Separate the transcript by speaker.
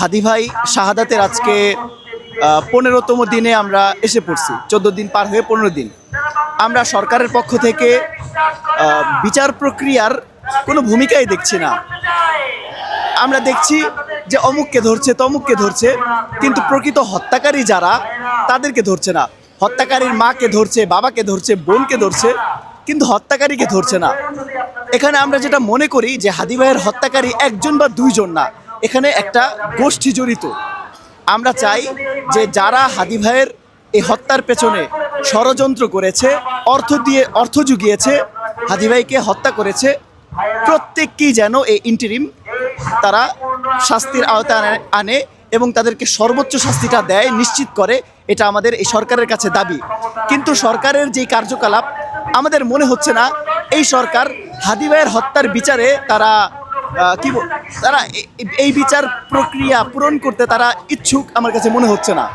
Speaker 1: হাদি ভাই শাহাদাতের আজকে পনেরোতম দিনে আমরা এসে পড়ছি। চোদ্দ দিন পার হয়ে পনেরো দিন। আমরা সরকারের পক্ষ থেকে বিচার প্রক্রিয়ার কোনো ভূমিকাই দেখছি না। আমরা দেখছি যে অমুককে ধরছে, তমুককে ধরছে, কিন্তু প্রকৃত হত্যাকারী যারা, তাদেরকে ধরছে না। হত্যাকারীর মাকে ধরছে, বাবাকে ধরছে, বোনকে ধরছে, কিন্তু হত্যাকারীকে ধরছে না। এখানে আমরা যেটা মনে করি যে হাদি ভাইয়ের হত্যাকারী একজন বা দুইজন না। এখানে একটা গোষ্ঠী জড়িত। আমরা চাই যে যারা হাদি ভাইয়ের এই হত্যার পেছনে ষড়যন্ত্র করেছে, অর্থ দিয়ে, অর্থ জুগিয়েছে, হাদি ভাইকে হত্যা করেছে, প্রত্যেককেই যেন এই ইন্টারিম তারা শাস্তির আওতায় আনে- এবং তাদেরকে সর্বোচ্চ শাস্তিটা দেয়, নিশ্চিত করে এটা আমাদের এই সরকারের কাছে দাবি। কিন্তু সরকারের যেই কার্যকলাপ, আমাদের মনে হচ্ছে না, এই সরকার হাদি ভাইয়ের হত্যার বিচারে তারা কি তারা এই বিচার প্রক্রিয়া পূরণ করতে তারা ইচ্ছুক আমার কাছে মনে হচ্ছে না।